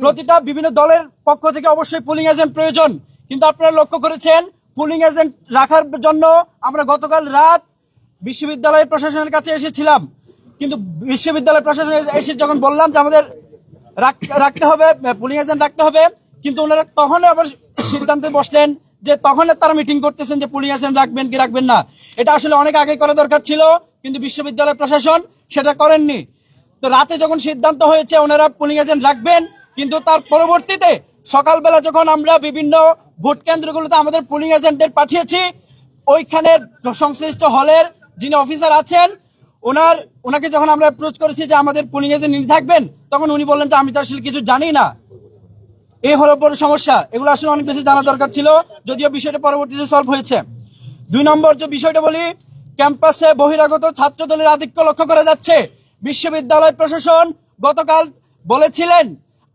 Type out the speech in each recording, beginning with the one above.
প্রতিটা বিভিন্ন দলের পক্ষ থেকে অবশ্যই পুলিং এজেন্ট প্রয়োজন। কিন্তু আপনারা লক্ষ্য করেছেন পুলিং এজেন্ট রাখার জন্য আমরা গতকাল রাত বিশ্ববিদ্যালয় প্রশাসনের কাছে এসেছিলাম। কিন্তু বিশ্ববিদ্যালয় প্রশাসন এসে যখন বললাম যে আমাদের রাখ- রাখতে হবে পুলিং এজেন্ট রাখতে হবে, কিন্তু ওনারা তখন আবার সিদ্ধান্তে বসলেন যে তখন তারা মিটিং করতেছেন যে পুলিং এজেন্ট রাখবেন কি রাখবেন না। এটা আসলে অনেক আগে করা দরকার ছিল, কিন্তু বিশ্ববিদ্যালয় প্রশাসন সেটা করেননি। তো রাতে যখন সিদ্ধান্ত হয়েছে ওনারা পুলিং এজেন্ট রাখবেন কিন্তু তার পরবর্তীতে সকালবেলা যখন আমরা বিভিন্ন ভোট কেন্দ্রগুলোতে আমাদের পুলিং এজেন্টদের পাঠিয়েছি ওইখানের সংশ্লিষ্ট হলের যিনি অফিসার আছেন, ওনার, ওনাকে যখন আমরা অ্যাপ্রোচ করেছি যে আমাদের পুলিং এজেন্ট ইনি থাকবেন, তখন উনি বললেন যে আমি তো আসলে কিছু জানি না। এই হলো বড় সমস্যা। এগুলো আসলে অনেক বেশি জানা দরকার ছিল, যদিও বিষয়টা পরবর্তীতে সলভ হয়েছে। দুই নম্বর যে বিষয়টা বলি, ক্যাম্পাসে বহিরাগত ছাত্র দলের আধিক্য লক্ষ্য করা যাচ্ছে। বিশ্ববিদ্যালয় প্রশাসন গতকাল বলেছিলেন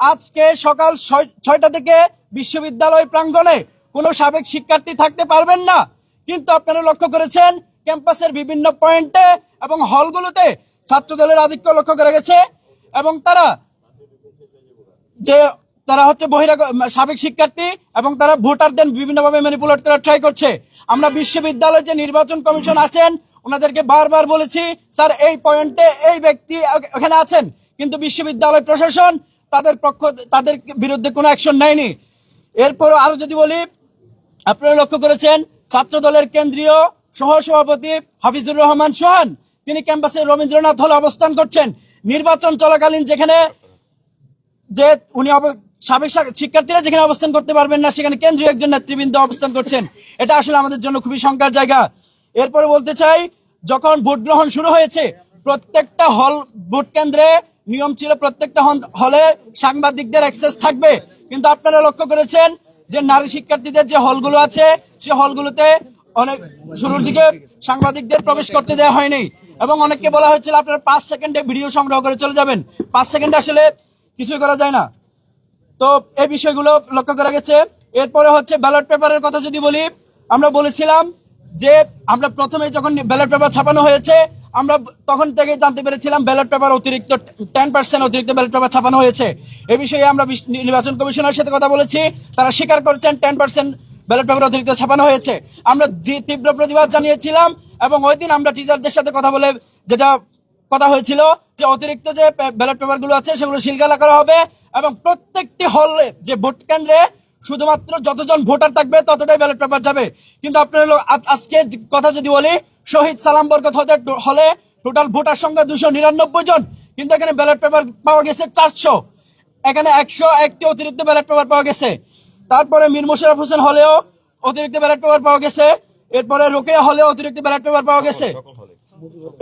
আজকে সকাল ছয়- ছয়টা থেকে বিশ্ববিদ্যালয় প্রাঙ্গণে কোনো সাবেক শিক্ষার্থী থাকতে পারবেন না। কিন্তু আপনারা লক্ষ্য করেছেন, ক্যাম্পাসের বিভিন্ন পয়েন্টে এবং হলগুলোতে ছাত্র দলের আধিক্য লক্ষ্য করা গেছে এবং তারা যে তারা হচ্ছে বহিরাগ সাবেক শিক্ষার্থী এবং তারা ভোটারদের বিভিন্নভাবে ম্যানিপুলেট করার ট্রাই করছে। আমরা বিশ্ববিদ্যালয়ের যে নির্বাচন কমিশন আছেন, ওনাদেরকে বারবার বলেছি, স্যার, এই পয়েন্টে এই ব্যক্তি এখানে আছেন। কিন্তু বিশ্ববিদ্যালয় প্রশাসন তাদের পক্ষ, তাদের বিরুদ্ধে কোনো অ্যাকশন নেয়নি। এরপরও আরও যদি বলি, আপনারা লক্ষ্য করেছেন ছাত্র দলের কেন্দ্রীয় সহসভাপতি হাফিজুর রহমান সোহান, তিনি ক্যাম্পাসে রবীন্দ্রনাথ হলে অবস্থান করছেন। নির্বাচন চলাকালীন যেখানে যে উনি সাবেক শিক্ষার্থীরা যেখানে অবস্থান করতে পারবেন না, সেখানে কেন্দ্রীয় একজন নেতৃবৃন্দ অবস্থান করছেন। এটা আসলে আমাদের জন্য খুবই শঙ্কার জায়গা। এরপরে বলতে চাই, যখন ভোট গ্রহণ শুরু হয়েছে, প্রত্যেকটা হল, ভোট কেন্দ্রে নিয়ম ছিল প্রত্যেকটা হলে সাংবাদিকদের অ্যাক্সেস থাকবে। কিন্তু আপনারা লক্ষ্য করেছেন যে নারী শিক্ষার্থীদের যে হলগুলো আছে, সে হলগুলোতে অনেক শুরুর দিকে সাংবাদিকদের প্রবেশ করতে দেওয়া হয়নি। এবং অনেককে বলা হয়েছিল, আপনারা পাঁচ সেকেন্ডে ভিডিও সংগ্রহ করে চলে যাবেন। পাঁচ সেকেন্ডে আসলে কিছুই করা যায় না। তো এই বিষয়গুলো লক্ষ্য করা গেছে। এরপরে হচ্ছে ব্যালট পেপারের কথা যদি বলি, আমরা বলেছিলাম যে আমরা প্রথমে যখন ব্যালট পেপার ছাপানো হয়েছে আমরা তখন থেকে জানতে পেরেছিলাম ব্যালট পেপার অতিরিক্ত টেন পার্সেন্ট অতিরিক্ত ব্যালট পেপার ছাপানো হয়েছে। এ বিষয়ে আমরা নির্বাচন কমিশনের সাথে কথা বলেছি। তারা স্বীকার করছেন টেন পার্সেন্ট ব্যালট পেপার অতিরিক্ত ছাপানো হয়েছে। আমরা তীব্র প্রতিবাদ জানিয়েছিলাম এবং ওই দিন আমরা টিচারদের সাথে কথা বলে যেটা কথা হয়েছিল যে অতিরিক্ত যে ব্যালট পেপারগুলো আছে সেগুলো সিলগালা করা হবে এবং প্রত্যেকটি হলে যে ভোট কেন্দ্রে শুধুমাত্র যতজন ভোটার থাকবে ততটাই ব্যালট পেপার যাবে। কিন্তু আপনার আজকে কথা যদি বলি শহীদ সালাম বরকত হতে হলে টোটাল ভোটার সংখ্যা দুশো নিরানব্বই জন। কিন্তু এখানে ব্যালট পেপার পাওয়া গেছে চারশো। এখানে একশো একটি অতিরিক্ত ব্যালট পেপার পাওয়া গেছে। তারপরে মীর মোশারফ হোসেন হলেও অতিরিক্ত ব্যালট পেপার পাওয়া গেছে। এরপরে রোকেয়া হলেও অতিরিক্ত ব্যালট পেপার পাওয়া গেছে।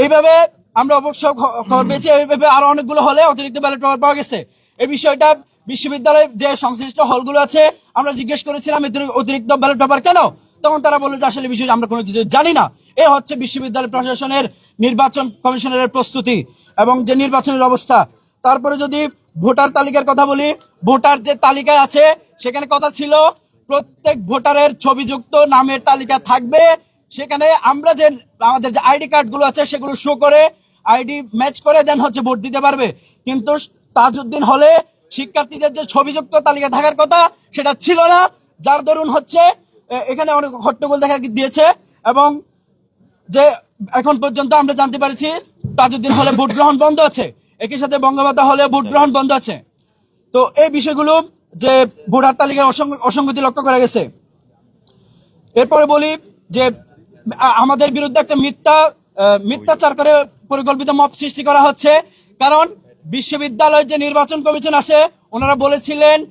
এইভাবে আমরা অবশ্য খবর পেয়েছি। এইভাবে আরও অনেকগুলো হলে অতিরিক্ত ব্যালট পেপার পাওয়া গেছে। এই বিষয়টা বিশ্ববিদ্যালয়ে যে সংশ্লিষ্ট হলগুলো আছে, আমরা জিজ্ঞেস করেছিলাম অতিরিক্ত ব্যালট পেপার কেন? তখন তারা বলল যে আসলে বিষয়ে আমরা কোনো কিছু জানি না। এ হচ্ছে বিশ্ববিদ্যালয় প্রশাসনের নির্বাচন কমিশনের প্রস্তুতি এবং যে নির্বাচনের অবস্থা। তারপরে যদি ভোটার তালিকার কথা বলি, ভোটার যে তালিকায় আছে, সেখানে কথা ছিল প্রত্যেক ভোটারের ছবিযুক্ত নামের তালিকা থাকবে। সেখানে আমরা যে, আমাদের যে আইডি কার্ডগুলো আছে, সেগুলো শো করে, আইডি ম্যাচ করে দেন হচ্ছে ভোট দিতে পারবে। কিন্তু তাজউদ্দিন হলে শিক্ষার্থীদের যে ছবিযুক্ত তালিকা থাকার কথা, সেটা ছিল না। যার দরুন হচ্ছে এখানে অনেক হট্টগোল দেখা দিয়েছে এবং যে এখন পর্যন্ত আমরা জানতে পারছি তাজউদ্দিন হলে ভোট গ্রহণ বন্ধ আছে, একই সাথে বঙ্গমাতা হলে ভোট গ্রহণ বন্ধ আছে। তো এই বিষয়গুলো যে ভোটার তালিকায় অসঙ্গ- অসঙ্গতি লক্ষ্য করা গেছে। এরপরে বলি যে আমাদের বিরুদ্ধে একটা মিথ্যা মিথ্যাচার করে পরিকল্পিত মত সৃষ্টি করা হচ্ছে। কারণ বিশ্ববিদ্যালয় যে নির্বাচন কমিশন আসে, ওনারা বলেছিলেন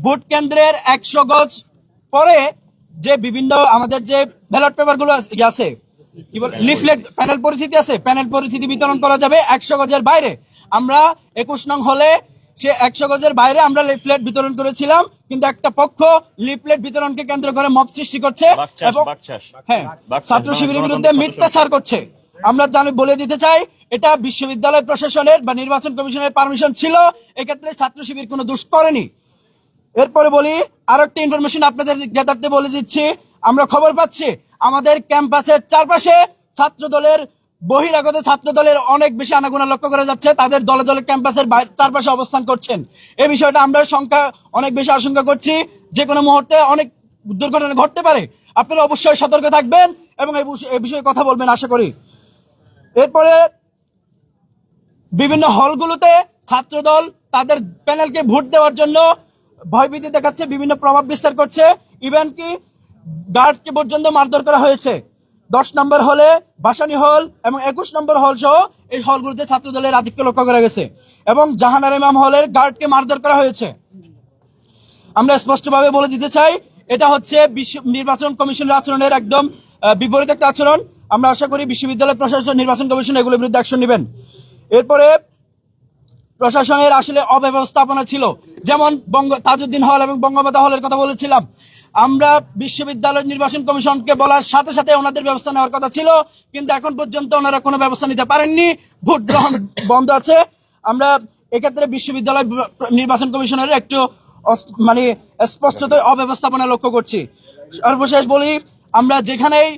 ভোট কেন্দ্রের একশো গজ পরে যে বিভিন্ন আমাদের যে ব্যালট পেপারগুলো আছে- ইয়ে আছে কি বল? লিফলেট প্যানেল পরিচিতি আছে প্যানেল পরিচিতি বিতরণ করা যাবে একশো গজের বাইরে। আমরা একুশ নং হলে সে একশো গজের বাইরে আমরা লিফলেট বিতরণ করেছিলাম কিন্তু একটা পক্ষ লিফলেট বিতরণকে কেন্দ্র করে মব সৃষ্টি করছে এবং হ্যাঁ ছাত্র শিবিরের বিরুদ্ধে মিথ্যাচার করছে। আমরা জানি বলে দিতে চাই এটা বিশ্ববিদ্যালয় প্রশাসনের বা নির্বাচন কমিশনের পারমিশন ছিল এক্ষেত্রে ছাত্র শিবির কোনো দোষ করেনি। এরপরে বলি আরও একটা ইনফরমেশন আপনাদের জ্ঞাতার্থে বলে দিচ্ছি আমরা খবর পাচ্ছি আমাদের ক্যাম্পাসের চারপাশে ছাত্র দলের বহিরাগত ছাত্র দলের অনেক বেশি আনাগোনা লক্ষ্য করা যাচ্ছে। তাদের দলে দলে ক্যাম্পাসের চারপাশে অবস্থান করছেন। এই বিষয়টা আমরা সংখ্যা অনেক বেশি আশঙ্কা করছি। যে কোনো মুহূর্তে অনেক দুর্ঘটনা ঘটতে পারে। আপনারা অবশ্যই সতর্ক থাকবেন এবং এই বিষয়ে- এই বিষয়ে কথা বলবেন, আশা করি। এরপরে বিভিন্ন হলগুলোতে ছাত্রদল তাদের প্যানেলকে ভোট দেওয়ার জন্য ভয়ভীতি দেখাচ্ছে, বিভিন্ন প্রভাব বিস্তার করছে। ইভেন কি গার্ডকে পর্যন্ত মারধর করা হয়েছে। দশ নম্বর হলে বাসানি হল এবং একুশ নম্বর হল সহ এই হলগুলোতে ছাত্রদলের আধিক্য লক্ষ্য করা গেছে এবং জাহানার ইমাম হলের গার্ডকে মারধর করা হয়েছে। আমরা স্পষ্টভাবে বলে দিতে চাই, এটা হচ্ছে নির্বাচন কমিশনের আচরণের একদম বিপরীত একটা আচরণ। আমরা আশা করি বিশ্ববিদ্যালয় প্রশাসন, নির্বাচন কমিশন এগুলোর বিরুদ্ধে অ্যাকশন নেবেন। এরপরে প্রশাসনের আসলে অব্যবস্থাপনা ছিল। যেমন বঙ্গ তাজউদ্দিন হল এবং বঙ্গমাতা হলের কথা বলেছিলাম। আমরা বিশ্ববিদ্যালয় নির্বাচন কমিশনকে বলার সাথে সাথে ওনাদের ব্যবস্থা নেওয়ার কথা ছিল, কিন্তু এখন পর্যন্ত ওনারা কোনো ব্যবস্থা নিতে পারেননি। ভোট গ্রহণ বন্ধ আছে। আমরা এক্ষেত্রে বিশ্ববিদ্যালয় নির্বাচন কমিশনের একটু মানে স্পষ্টত অব্যবস্থাপনা লক্ষ্য করছি। সর্বশেষ বলি, আমরা যেখানেই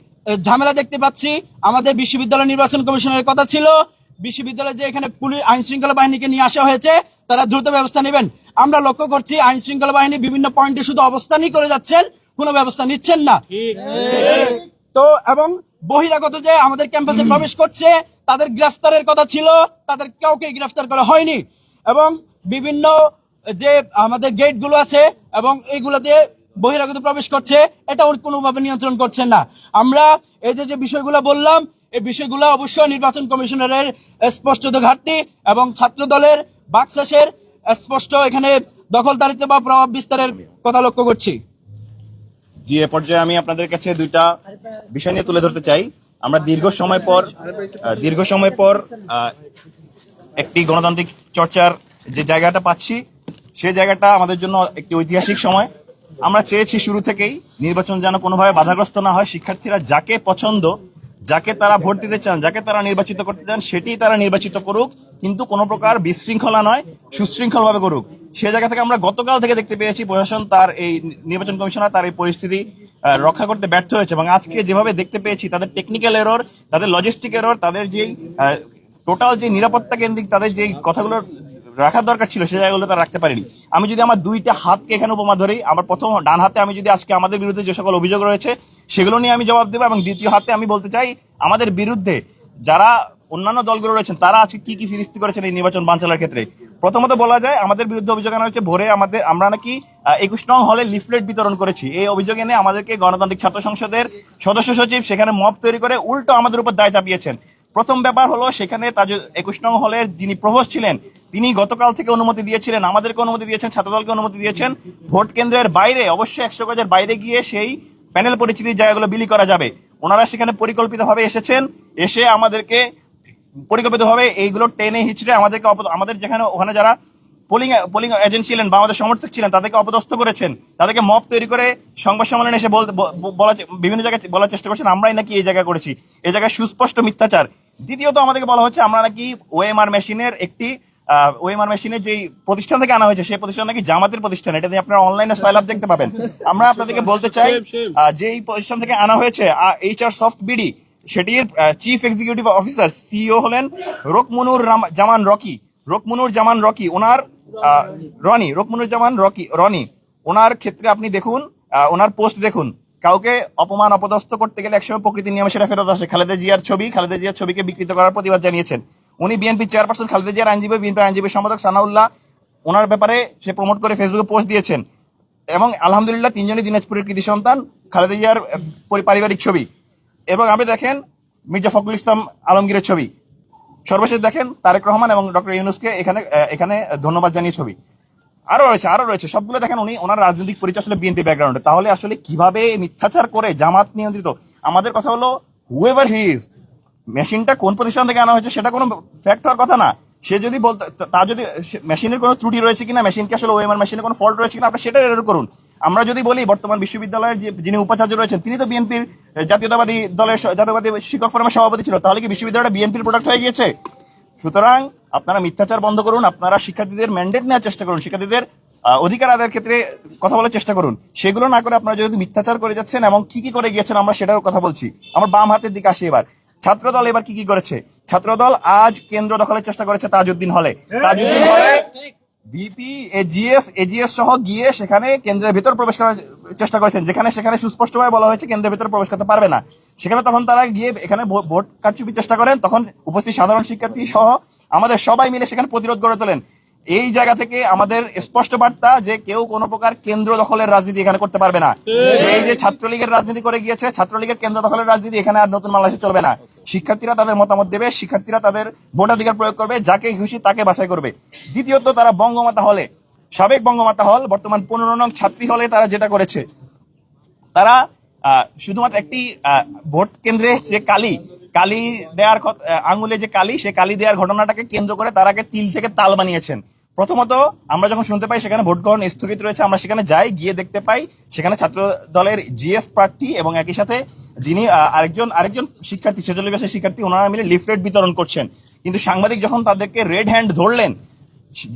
ঝামেলা দেখতে পাচ্ছি, আমাদের বিশ্ববিদ্যালয় নির্বাচন কমিশনের কথা ছিল। বিশ্ববিদ্যালয়ে যে এখানে পুলিশ আইন শৃঙ্খলা বাহিনীকে নিয়ে আসা হয়েছে, তারা দ্রুত ব্যবস্থা নেবেন। আমরা লক্ষ্য করছি আইন শৃঙ্খলা বাহিনী বিভিন্ন পয়েন্টে শুধু অবস্থানই করে যাচ্ছেন, কোনো ব্যবস্থা নিচ্ছেন না। তো এবং বহিরাগত যে আমাদের ক্যাম্পাসে প্রবেশ করছে, তাদের গ্রেফতারের কথা ছিল, তাদের কাউকে গ্রেফতার করা হয়নি। এবং বিভিন্ন যে আমাদের গেটগুলো আছে এবং এইগুলোতে বহিরাগত প্রবেশ করছে এটা কোনোভাবে নিয়ন্ত্রণ করছেন না। আমরা এই যে যে বিষয়গুলো বললাম, এই বিষয়গুলো অবশ্যই নির্বাচন কমিশনারের স্পষ্টত ঘাটতি এবং ছাত্র দলের বাকশাসের স্পষ্ট এখানে দখলদারিত্ব বা প্রভাব বিস্তারের কথা লক্ষ্য করছি। জি, এ পর্যায়ে আমি আপনাদের কাছে দুইটা বিষয় নিয়ে তুলে ধরতে চাই। আমরা দীর্ঘ সময় পর দীর্ঘ সময় পর একটি গণতান্ত্রিক চর্চার যে জায়গাটা পাচ্ছি সেই জায়গাটা আমাদের জন্য একটি ঐতিহাসিক সময়। আমরা চেয়েছি শুরু থেকেই নির্বাচন যেন কোনোভাবে বাধাগ্রস্ত না হয়। শিক্ষার্থীরা যাকে পছন্দ যাকে তারা ভোট দিতে চান, যাকে তারা নির্বাচিত করতে চান সেটি তারা নির্বাচিত করুক, কিন্তু কোনো প্রকার বিশৃঙ্খলা নয়, সুশৃঙ্খলভাবে করুক। সে জায়গা থেকে আমরা গতকাল থেকে দেখতে পেয়েছি প্রশাসন তার এই নির্বাচন কমিশনার তার এই পরিস্থিতি রক্ষা করতে ব্যর্থ হয়েছে এবং আজকে যেভাবে দেখতে পেয়েছি, তাদের টেকনিক্যাল এরর তাদের লজিস্টিক এরর তাদের যেই টোটাল যে নিরাপত্তা কেন্দ্রিক তাদের যেই কথাগুলো রাখার দরকার ছিল, সে জায়গাগুলো তারা রাখতে পারেনি। আমি যদি আমার দুইটা হাতকে এখানে উপমা ধরি, আমার প্রথম ডান হাতে আমি যদি আজকে আমাদের বিরুদ্ধে যে সকল অভিযোগ রয়েছে সেগুলো নিয়ে আমি জবাব দেবো এবং দ্বিতীয় হাতে আমি বলতে চাই, আমাদের বিরুদ্ধে যারা অন্যান্য দলগুলো রয়েছেন, তারা আজকে কি কি ফিরিস্তি করেছেন এই নির্বাচন বানচালের ক্ষেত্রে? প্রথমত বলা যায়, আমাদের বিরুদ্ধে অভিযোগ আনা হয়েছে, ভোরে আমাদের, আমরা নাকি একুশ নং হলে লিফলেট বিতরণ করেছি। এই অভিযোগ এনে আমাদেরকে গণতান্ত্রিক ছাত্র সংসদের সদস্য সচিব সেখানে মব তৈরি করে উল্টো আমাদের উপর দায় চাপিয়েছেন। প্রথম ব্যাপার হলো, সেখানে তাজ একুশ নং হলের যিনি প্রভোস্ট ছিলেন, তিনি গতকাল থেকে অনুমতি দিয়েছিলেন, আমাদেরকে অনুমতি দিয়েছেন, ছাত্রদলকে অনুমতি দিয়েছেন। ভোট কেন্দ্রের বাইরে, অবশ্যই একশো গজের বাইরে গিয়ে সেই প্যানেল পরিচিতির জায়গাগুলো বিলি করা যাবে। ওনারা সেখানে পরিকল্পিতভাবে এসেছেন, এসে আমাদেরকে পরিকল্পিতভাবে এইগুলো টেনে হিচড়ে আমাদেরকে আমাদের যেখানে ওখানে যারা পোলিং পোলিং এজেন্ট ছিলেন বা আমাদের সমর্থক ছিলেন, তাদেরকে অপদস্থ করেছেন। তাদেরকে মপ তৈরি করে সংবাদ সম্মেলনে এসে বলা বিভিন্ন জায়গায় বলার চেষ্টা করছেন, আমরাই নাকি এই জায়গা করেছি। এই জায়গায় সুস্পষ্ট মিথ্যাচার। দ্বিতীয়ত আমাদেরকে বলা হচ্ছে, আমরা নাকি ওএমআর মেশিনের একটি ওএমআর মেশিনের যেই প্রতিষ্ঠান থেকে আনা হয়েছে সেই প্রতিষ্ঠান নাকি জামাতের প্রতিষ্ঠান। এটা দিয়ে আপনারা অনলাইনে সয়ল আপ দেখতে পাবেন। আমরা আপনাদেরকে বলতে চাই যে এই প্রতিষ্ঠান থেকে আনা হয়েছে এইচআর সফট বিডি সেটির চিফ এক্সিকিউটিভ অফিসার সিইও হলেন রোকমনুর জামান রকি। রোকমনুর জামান রকি ওনার রনি রোকমনুর জামান রকি রনি ওনার ক্ষেত্রে আপনি দেখুন ওনার পোস্ট দেখুন। কাউকে অপমান অপদস্থ করতে গেলে একসময় প্রকৃতির নিয়মে সেটা ফেরত আসে। খালেদা জিয়ার ছবি খালেদা জিয়ার ছবিকে বিকৃত করার প্রতিবাদ জানিয়েছেন। উনি বিএনপি চেয়ারপারসন খালেদা জিয়ার আইনজীবী, বিএনপি আইনজীবী সম্পাদক সানাউল্লাহ, ওনার ব্যাপারে সে প্রমোট করে ফেসবুকে পোস্ট দিয়েছেন। এবং আলহামদুলিল্লাহ তিনজনই দিনাজপুরের কৃতি সন্তান, খালেদা জিয়ার পরি- পারিবারিক ছবি। এবং আপনি দেখেন মির্জা ফখরুল ইসলাম আলমগীরের ছবি। সর্বশেষ দেখেন তারেক রহমান এবং ডক্টর ইউনুসকে এখানে এখানে ধন্যবাদ জানিয়ে ছবি। আরও রয়েছে আরও রয়েছে, সবগুলো দেখেন উনি ওনার রাজনৈতিক পরিচয় আসলে বিএনপি ব্যাকগ্রাউন্ডে তাহলে আসলে কীভাবে মিথ্যাচার করে জামাত নিয়ন্ত্রিত? আমাদের কথা হলো হুয়েভার হি ইজ মেশিনটা কোন প্রতিষ্ঠান থেকে আনা হয়েছে সেটা কোনো ফ্যাক্ট হওয়ার কথা না। সে যদি বলতে তা যদি মেশিনের কোনো ত্রুটি রয়েছে কিনা, মেশিনকে আসলে ওএমআর মেশিনে কোনো ফল্ট রয়েছে কিনা, আপনি সেটা এর করুন। আমরা যদি বলি, বর্তমান বিশ্ববিদ্যালয়ের যে যিনি উপাচার্য রয়েছেন, তিনি তো বিএনপির জাতীয়তাবাদী দলের জাতীয়তাবাদী শিক্ষক ফোরামের সভাপতি ছিল, তাহলে কি বিশ্ববিদ্যালয়টা বিএনপির প্রোডাক্ট হয়ে গিয়েছে? সুতরাং আপনারা মিথ্যাচার বন্ধ করুন, আপনারা শিক্ষার্থীদের ম্যান্ডেট নেওয়ার চেষ্টা করুন, শিক্ষার্থীদের অধিকার আদায়ের ক্ষেত্রে কথা বলার চেষ্টা করুন। সেগুলো না করে আপনারা যদি মিথ্যাচার করে যাচ্ছেন এবং কি কি করে গিয়েছেন, আমরা সেটার কথা বলছি। আমার বাম হাতের দিকে আসি এবার। ছাত্রদল এবার কি কি করেছে? ছাত্রদল আজ কেন্দ্র দখলের চেষ্টা করেছে তাজউদ্দিন হলে। তাজউদ্দিন হলে বিপি এজিএস এজিএস সহ গিয়ে সেখানে কেন্দ্রের ভিতর প্রবেশ করার চেষ্টা করেছেন। যেখানে সেখানে সুস্পষ্টভাবে বলা হয়েছে কেন্দ্রের ভেতর প্রবেশ করতে পারবে না। সেখানে তখন তারা গিয়ে এখানে ভোট কারচুপির চেষ্টা করেন। তখন উপস্থিত সাধারণ শিক্ষার্থী সহ আমাদের সবাই মিলে সেখানে প্রতিরোধ গড়ে তোলেন। এই জায়গা থেকে আমাদের স্পষ্ট বার্তা যে কেউ কোনো প্রকার কেন্দ্র দখলের রাজনীতি এখানে করতে পারবে না। সেই যে ছাত্রলীগের রাজনীতি করে গিয়েছে ছাত্রলীগের কেন্দ্র দখলের রাজনীতি এখানে আর নতুন বাংলাদেশে চলবে না। শিক্ষার্থীরা তাদের মতামত দেবে শিক্ষার্থীরা তাদের ভোটাধিকার প্রয়োগ করবে যাকে খুশি তাকে বাছাই করবে। দ্বিতীয়ত তারা বঙ্গমাতা হলে সাবেক বঙ্গমাতা হল বর্তমান পনেরো নং ছাত্রী হলে তারা যেটা করেছে তারা আহ, শুধুমাত্র একটি আহ, ভোট কেন্দ্রে যে কালি কালি দেওয়ার আঙুলে যে কালি, সে কালি দেওয়ার ঘটনাটাকে কেন্দ্র করে তারা আগে তিল থেকে তাল বানিয়েছেন। প্রথমত, আমরা যখন শুনতে পাই সেখানে ভোট গ্রহণ স্থগিত রয়েছে, আমরা সেখানে যাই, গিয়ে দেখতে পাই সেখানে ছাত্র দলের জিএস প্রার্থী এবং একই সাথে যিনি আরেকজন আরেকজন শিক্ষার্থী ছেচল্লিশ বছরের শিক্ষার্থী, ওনারা মিলে লিফলেট বিতরণ করছেন। কিন্তু সাংবাদিক যখন তাদেরকে রেড হ্যান্ড ধরলেন,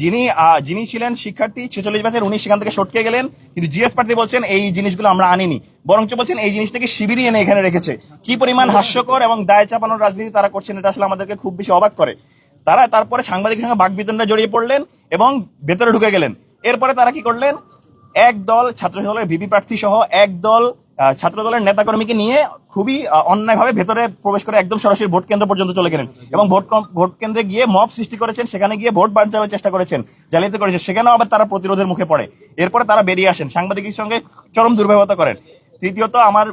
যিনি যিনি ছিলেন শিক্ষার্থী, ছেচল্লিশ বছর উনি সেখান থেকে সটকে গেলেন। কিন্তু জিএস প্রার্থী বলছেন, এই জিনিসগুলো আমরা আনিনি। বরঞ্চ বলছেন এই জিনিসটাকে শিবিরই এনে এখানে রেখেছে। কি পরিমাণ হাস্যকর এবং দায় চাপানোর রাজনীতি তারা করছেন এটা আসলে আমাদেরকে খুব বেশি অবাক করে। তারা তারপরে সাংবাদিকের সঙ্গে বাকবিতণ্ডা জড়িয়ে পড়লেন এবং ভেতরে ঢুকে গেলেন। এরপরে তারা কি করলেন? এক দল ছাত্র দলের ভিপি প্রার্থী সহ এক দল ছাত্র দলের নেতাকর্মীকে নিয়ে খুবই অন্যায়ভাবে ভেতরে প্রবেশ করে একদম সরাসরি ভোট কেন্দ্র পর্যন্ত চলে গেলেন এবং ভোট ভোট কেন্দ্রে গিয়ে মব সৃষ্টি করেছেন, সেখানে গিয়ে ভোট বাঞ্চালের চেষ্টা করেছেন, জালিয়াতি করেছেন, সেখানেও আবার তারা প্রতিরোধের মুখে পড়ে। এরপরে তারা বেরিয়ে আসেন, সাংবাদিকের সঙ্গে চরম দুর্ব্যবহার করেন। তৃতীয়ত আমার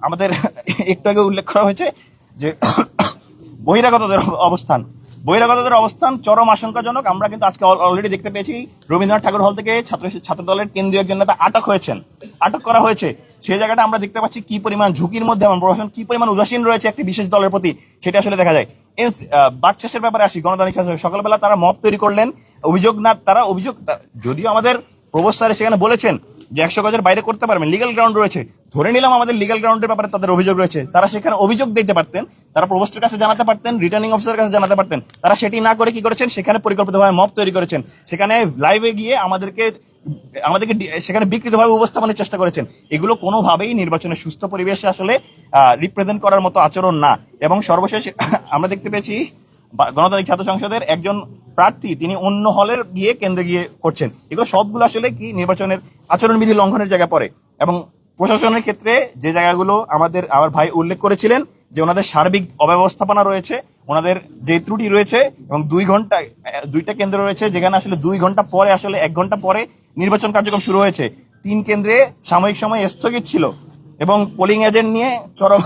আমাদের একটু আগে উল্লেখ করা হয়েছে যে বহিরাগতদের অবস্থান। বহিরাগতদের অবস্থান চরম আশঙ্কাজনক। আমরা কিন্তু আজকে অলরেডি দেখতে পেয়েছি রবীন্দ্রনাথ ঠাকুর হল থেকে ছাত্র ছাত্র দলের কেন্দ্রীয় একজন নেতা আটক হয়েছেন। আটক করা হয়েছে। সেই জায়গাটা আমরা দেখতে পাচ্ছি কি পরিমাণ ঝুঁকির মধ্যে আমার প্রশাসন কি পরিমাণ উদাসীন রয়েছে একটি বিশেষ দলের প্রতি সেটা আসলে দেখা যায়। এন- আহ, ব্যাপারে আসি গণতান্ত্রিক শাসন। সকালবেলা তারা মত তৈরি করলেন। অভিযোগ না তারা অভিযোগ যদিও আমাদের প্রবোস সেখানে বলেছেন যে একশো গজের বাইরে করতে পারবেন। লিগাল গ্রাউন্ড রয়েছে। ধরে নিলাম আমাদের লিগ্যাল গ্রাউন্ডের ব্যাপারে তাদের অভিযোগ রয়েছে, তারা সেখানে অভিযোগ দিতে পারতেন, তারা প্রবোস্টের কাছে জানাতে পারতেন রিটার্নিং অফিসারের কাছে জানাতে পারতেন, তারা সেটি না করে কি করেছেন? সেখানে পরিকল্পিতভাবে মব তৈরি করেছেন, সেখানে লাইভে গিয়ে আমাদেরকে আমাদেরকে সেখানে বিকৃতভাবে উপস্থাপনের চেষ্টা করেছেন। এগুলো কোনোভাবেই নির্বাচনের সুস্থ পরিবেশে আসলে রিপ্রেজেন্ট করার মতো আচরণ না। এবং সর্বশেষ আমরা দেখতে পেয়েছি গণতান্ত্রিক ছাত্র সংসদের একজন প্রার্থী, তিনি অন্য হলের গিয়ে কেন্দ্রে গিয়ে করছেন। এগুলো সবগুলো আসলে কি নির্বাচনের আচরণবিধি লঙ্ঘনের জায়গা পড়ে। এবং প্রশাসনের ক্ষেত্রে যে জায়গাগুলো আমাদের আমার ভাই উল্লেখ করেছিলেন, যে ওনাদের সার্বিক অব্যবস্থাপনা রয়েছে, ওনাদের যে ত্রুটি রয়েছে এবং দুই ঘণ্টা, দুইটা কেন্দ্র রয়েছে, যেখানে আসলে দুই ঘণ্টা পরে, আসলে এক ঘণ্টা পরে নির্বাচন কার্যক্রম শুরু হয়েছে। তিন কেন্দ্রে সাময়িক সময় স্থগিত ছিল এবং পোলিং এজেন্ট নিয়ে চরম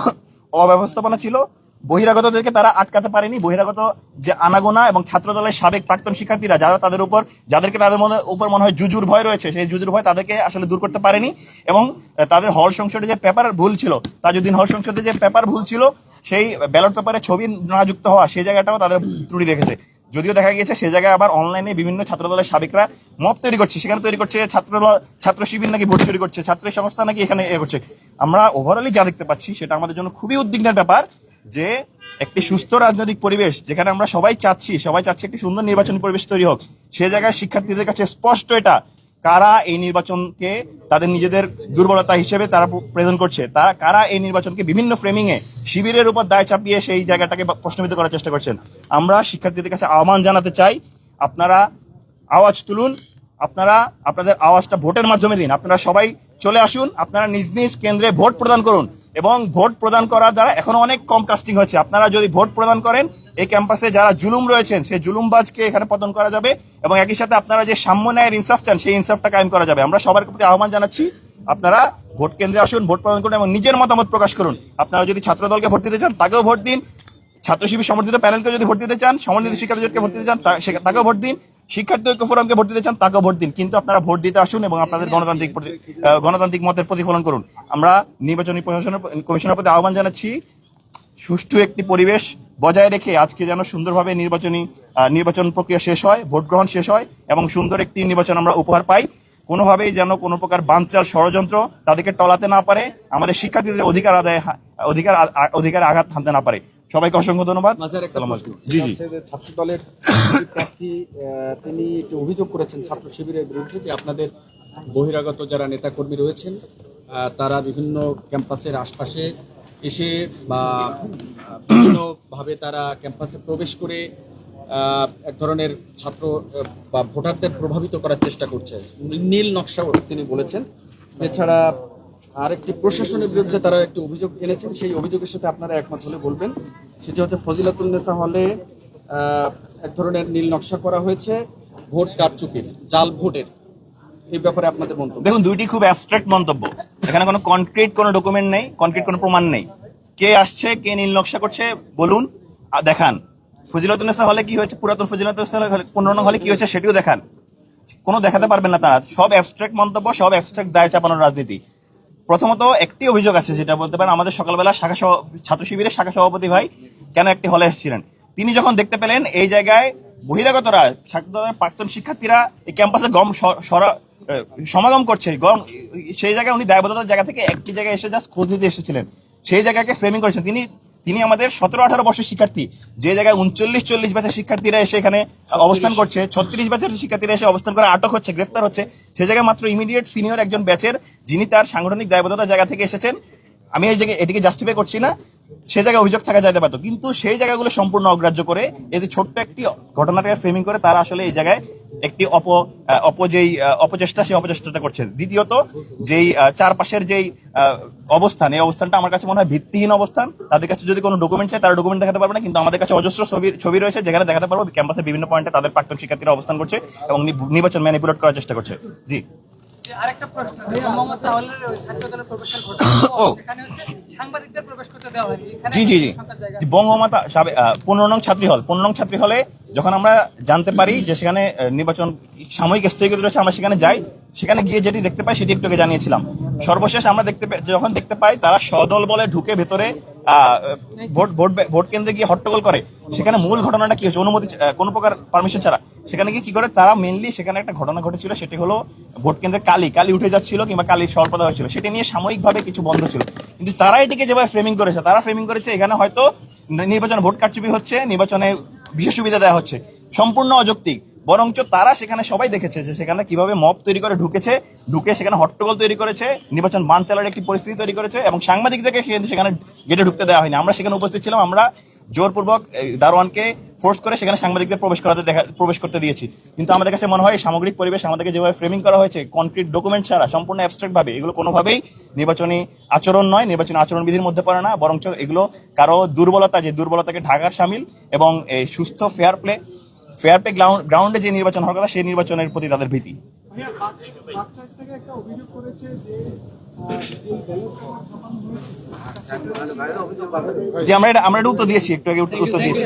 অব্যবস্থাপনা ছিল। বহিরাগতদেরকে তারা আটকাতে পারেনি। বহিরাগত যে আনাগোনা এবং ছাত্র দলের সাবেক প্রাক্তন শিক্ষার্থীরা, যারা তাদের উপর, যাদেরকে তাদের মনে, উপর মনে হয় জুজুর ভয় রয়েছে, সেই জুজুর ভয় তাদেরকে আসলে দূর করতে পারেনি এবং তাদের হল সংসদে যে পেপার ভুল ছিল, তাজউদ্দিন হল সংসদে যে পেপার ভুল ছিল, সেই ব্যালট পেপারে ছবি না যুক্ত হওয়া, সেই জায়গাটাও তাদের ত্রুটি রেখেছে। যদিও দেখা গিয়েছে, সে জায়গায় আবার অনলাইনে বিভিন্ন ছাত্র দলের সাবেকরা মত তৈরি করছে। সেখানে তৈরি করছে ছাত্র ছাত্র শিবির নাকি ভোট চুরি করছে, ছাত্র সংস্থা নাকি এখানে এ করছে। আমরা ওভারঅলি যা দেখতে পাচ্ছি, সেটা আমাদের জন্য খুবই উদ্বিগ্নের ব্যাপার। যে একটি সুস্থ রাজনৈতিক পরিবেশ যেখানে আমরা সবাই চাচ্ছি সবাই চাচ্ছি একটি সুন্দর নির্বাচনী পরিবেশ তৈরি হোক, সে জায়গায় শিক্ষার্থীদের কাছে স্পষ্ট এটা, কারা এই নির্বাচনকে তাদের নিজেদের দুর্বলতা হিসেবে তারা প্রেজেন্ট করছে, তারা, কারা এই নির্বাচনকে বিভিন্ন ফ্রেমিং এ শিবিরের উপর দায় চাপিয়ে সেই জায়গাটাকে প্রশ্নবিদ্ধ করার চেষ্টা করছেন। আমরা শিক্ষার্থীদের কাছে আহ্বান জানাতে চাই, আপনারা আওয়াজ তুলুন, আপনারা, আপনাদের আওয়াজটা ভোটের মাধ্যমে দিন, আপনারা সবাই চলে আসুন, আপনারা নিজ নিজ কেন্দ্রে ভোট প্রদান করুন। এবং ভোট প্রদান করার দ্বারা এখনও অনেক কম কাস্টিং হচ্ছে আপনারা যদি ভোট প্রদান করেন, এই ক্যাম্পাসে যারা জুলুম রয়েছেন, সেই জুলুমবাজকে এখানে পতন করা যাবে এবং একই সাথে আপনারা যে সাম্য ন্যায়ের ইনসাফ চান, সেই ইনসাফটা কায়েম করা যাবে। আমরা সবার প্রতি আহ্বান জানাচ্ছি, আপনারা ভোট কেন্দ্রে আসুন, ভোট প্রদান করুন এবং নিজের মতামত প্রকাশ করুন। আপনারা যদি ছাত্র দলকে ভোট দিতে চান, তাকেও ভোট দিন। ছাত্র শিবির সমর্থিত প্যানেলকে যদি ভোট দিতে চান সমন্বিত শিক্ষার্থী জোটকে ভোট দিতে চান তাকেও ভোট দিন। শিক্ষার্থী ঐক্য ফোরামকে ভোট দিতে চান, তাকেও ভোট দিন। কিন্তু আপনারা ভোট দিতে আসুন এবং আপনাদের গণতান্ত্রিক গণতান্ত্রিক মতের প্রতিফলন করুন। আমরা নির্বাচনী প্রশাসনের কমিশনের প্রতি আহ্বান জানাচ্ছি, সুষ্ঠু একটি পরিবেশ বজায় রেখে আজকে যেন সুন্দরভাবে নির্বাচনী নির্বাচন প্রক্রিয়া শেষ হয়, ভোট গ্রহণ শেষ হয় এবং সুন্দর একটি নির্বাচন আমরা উপহার পাই। কোনোভাবেই যেন কোনো প্রকার বানচাল ষড়যন্ত্র তাদেরকে টলাতে না পারে, আমাদের শিক্ষার্থীদের অধিকার আদায় অধিকার অধিকার আঘাত হানতে না পারে। সবাইকে অসংখ্য ধন্যবাদ। জি জি। ছাত্র দলের প্রার্থী তিনি একটি অভিযোগ করেছেন ছাত্র শিবিরের বিরুদ্ধে যে আপনাদের বহিরাগত যারা নেতাকর্মী রয়েছেন তারা বিভিন্ন ক্যাম্পাসের আশপাশে এসে বা বিভিন্নভাবে তারা ক্যাম্পাসে প্রবেশ করে এক ধরনের ছাত্র বা ভোটারদের প্রভাবিত করার চেষ্টা করছে। নীল নকশা তিনি বলেছেন। এছাড়া আরেকটি প্রশাসনের বিরুদ্ধে তারা একটি অভিযোগ এনেছেন, সেই অভিযোগের সাথে আপনারা একমত হলে বলবেন। সেটি হচ্ছে ফজিলাতুন্নেসা হলে এক ধরনের নীল নকশা করা হয়েছে, ভোট কারচুপির জাল ভোটের। এই ব্যাপারে আপনাদের মন্তব্য। দেখুন, দুইটি খুব অ্যাবস্ট্রাক্ট মন্তব্য। এখানে কোনো কনক্রিট কোনো ডকুমেন্ট নেই কনক্রিট কোনো প্রমাণ নেই। কে আসছে, কে নীল নকশা করছে, বলুন, আর দেখান। ফজিলতুন্নেসা হলে কি হয়েছে, পুরাতন ফজিলতুন্নেসা হলে পনেরো হলে কি হয়েছে, সেটিও দেখান। কোনো দেখাতে পারবেন না তারা। সব অ্যাবস্ট্রাক্ট মন্তব্য, সব অ্যাবস্ট্রাক্ট দায় চাপানোর রাজনীতি। প্রথমত একটি অভিযোগ আছে যেটা বলতে পারেন, আমাদের সকালবেলা শাখা ছাত্র শিবিরের শাখা সভাপতি ভাই কেন একটি হলে এসেছিলেন? তিনি যখন দেখতে পেলেন এই জায়গায় বহিরাগতরা ছাত্রদের প্রাক্তন শিক্ষার্থীরা এই ক্যাম্পাসে গম সমাগম করছে। গম, সেই জায়গায় উনি দায়বদ্ধতার জায়গা থেকে একটি জায়গায় এসে জাস্ট খোঁজ নিতে এসেছিলেন। সেই জায়গাকে ফ্রেমিং করেছেন। তিনি তিনি আমাদের সতেরো আঠারো বছর শিক্ষার্থী। যে জায়গায় উনচল্লিশ চল্লিশ ব্যাচের শিক্ষার্থীরা এসে এখানে অবস্থান করছে ছত্রিশ ব্যাচের শিক্ষার্থীরা এসে অবস্থান করে আটক হচ্ছে গ্রেফতার হচ্ছে। সে জায়গায় মাত্র ইমিডিয়েট সিনিয়র একজন ব্যাচের যিনি তার সাংগঠনিক দায়বদ্ধতার জায়গা থেকে এসেছেন। আমি এই জায়গায় এটিকে জাস্টিফাই করছি না, সে জায়গায় অভিযোগ থাকা যেতে পারতো। কিন্তু সেই জায়গাগুলো সম্পূর্ণ অগ্রাহ্য করে যে ছোট্ট একটি ঘটনাটাকে ফ্রেমিং করে তারা আসলে এই জায়গায় একটি অপ অপ যেই অপচেষ্টা, সেই অপচেষ্টাটা করছে। দ্বিতীয়ত, যেই চারপাশের যেই অবস্থান, এই অবস্থানটা আমার কাছে মনে হয় ভিত্তিহীন অবস্থান। তাদের কাছে যদি কোনো ডকুমেন্ট চাই তারা ডকুমেন্ট দেখাতে পারবে না, কিন্তু আমাদের কাছে অজস্র ছবি ছবি রয়েছে যেখানে দেখাতে পারব, ক্যাম্পাসের বিভিন্ন পয়েন্টে তাদের প্রাক্তন শিক্ষার্থীরা অবস্থান করছে এবং নির্বাচন ম্যানিপুলেট করার চেষ্টা করছে। জি। আরেকটা প্রশ্ন মোহাম্মদ তাহলের ওই ছাত্র প্রবেশের ঘটনা ও। এখানে হচ্ছে সাংবাদিকদের প্রবেশ করতে দেওয়া হয়নি। জি জি জি। বঙ্গমাতা সাবে- আহ, পনেরো নং ছাত্রী হল। পনেরো নং ছাত্রী হলে যখন আমরা জানতে পারি যে সেখানে নির্বাচন সাময়িক স্থগিত রয়েছে আমরা সেখানে যাই সেখানে গিয়ে যেটি দেখতে পাই সেটি একটু আগে জানিয়েছিলাম। সর্বশেষ আমরা দেখতে যখন দেখতে পাই তারা সদল বলে ঢুকে ভেতরে ভোট ভোট ভোট কেন্দ্রে গিয়ে হট্টগোল করে, সেখানে মূল ঘটনাটা কি হচ্ছে অনুমতি কোনো প্রকার পারমিশন ছাড়া। সেখানে গিয়ে কি করে? তারা মেনলি সেখানে একটা ঘটনা ঘটেছিল, সেটি হলো ভোট কেন্দ্রে কালি কালি উঠে যাচ্ছিল কিংবা কালি স্বল্পতা হয়েছিল। সেটি নিয়ে সাময়িকভাবে কিছু বন্ধ ছিল। কিন্তু তারা এটিকে যেভাবে ফ্রেমিং করেছে, তারা ফ্রেমিং করেছে এখানে হয়তো নির্বাচনে ভোট কারচুপি হচ্ছে, নির্বাচনে বিশেষ সুবিধা দেওয়া হচ্ছে। সম্পূর্ণ অযৌক্তিক। বরঞ্চ তারা সেখানে সবাই দেখেছে যে সেখানে কীভাবে মব তৈরি করে ঢুকেছে, ঢুকে সেখানে হট্টগোল তৈরি করেছে, নির্বাচন বান চালার একটি পরিস্থিতি তৈরি করেছে এবং সাংবাদিকদেরকে সেখানে গেটে ঢুকতে দেওয়া হয়নি। আমরা সেখানে উপস্থিত ছিলাম, আমরা জোরপূর্বক দারোয়ানকে ফোর্স করে সেখানে সাংবাদিকদের প্রবেশ করাতে দেখা, প্রবেশ করতে দিয়েছি। কিন্তু আমাদের কাছে মনে হয় সামগ্রিক পরিবেশ আমাদেরকে যেভাবে ফ্রেমিং করা হয়েছে কনক্রিট ডকুমেন্ট ছাড়া, সম্পূর্ণ অ্যাবস্ট্রাক্ট ভাবে, এগুলো কোনোভাবেই নির্বাচনী আচরণ নয়, নির্বাচনী আচরণ বিধির মধ্যে পড়ে না, বরঞ্চ এগুলো কারও দুর্বলতা, যে দুর্বলতাকে ঢাকার সামিল এবং এই সুস্থ fair play fair pay ground যে নির্বাচন হওয়ার কথা সেই নির্বাচনের প্রতি তাদের ভীতি। যে আমরা এটা আমরা এটা উত্তর দিয়েছি একটু আগে উত্তর দিয়েছি।